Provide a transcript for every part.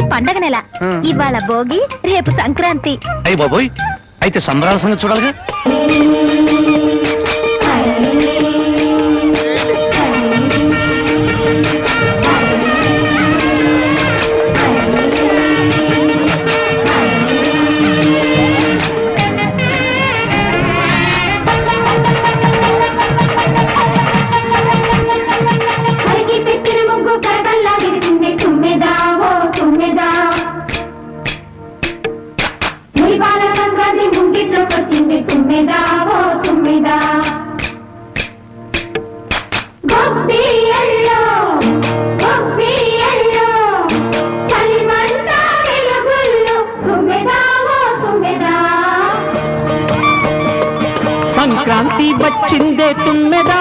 పండగ నెల. ఇవాళ భోగి రేపు సంక్రాంతి. అయ్యి బాబోయ్ అయితే సంబరాల సంగతి చూడాలిగా. శాంతి వచ్చిందే తుమ్మెదా?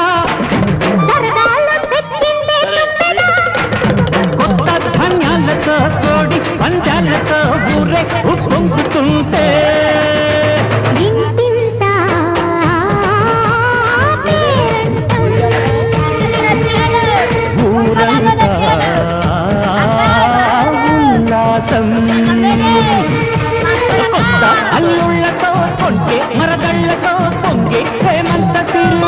కొత్త ధాన్యాలతో పంచాలతో ఊరే ఉప్పొంగుతుంటే. అల్లుళ్ళతో కొంటే మరదళ్ళతో ఎక్కేమంత సిరు